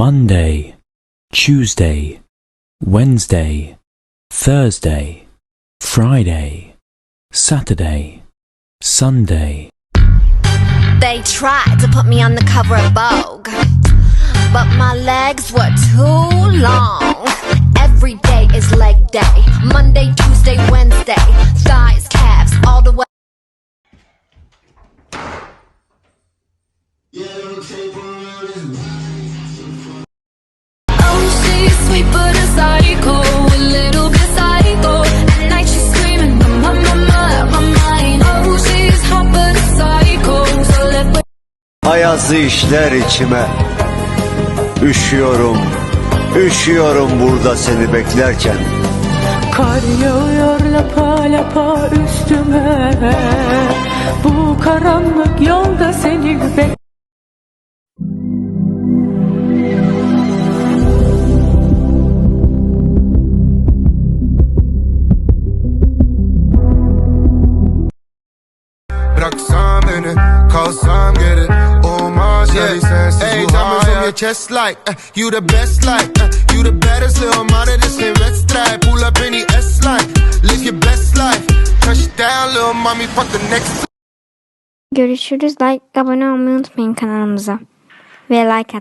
Monday, Tuesday, Wednesday, Thursday, Friday, Saturday, Sunday. They tried to put me on the cover of Vogue, but my legs were too long. Every day is leg day. Monday, Tuesday, Wednesday. Thighs, calves, all the way. Oh, Ayazı işler içime. Üşüyorum Üşüyorum burada seni beklerken. Kar yağıyor lapa lapa üstüme. Bu karanlık yolda seni bek Bıraksan beni kalsam geri Olmaz yeah. sensiz hey, bu hayat from your chest like uh, You the best like uh, You the baddest little mother this ain't red stripe Pull up in the S-line Live your best life Touchdown little mommy fuck the next Görüşürüz. Like, abone olmayı unutmayın kanalımıza. Ve like at.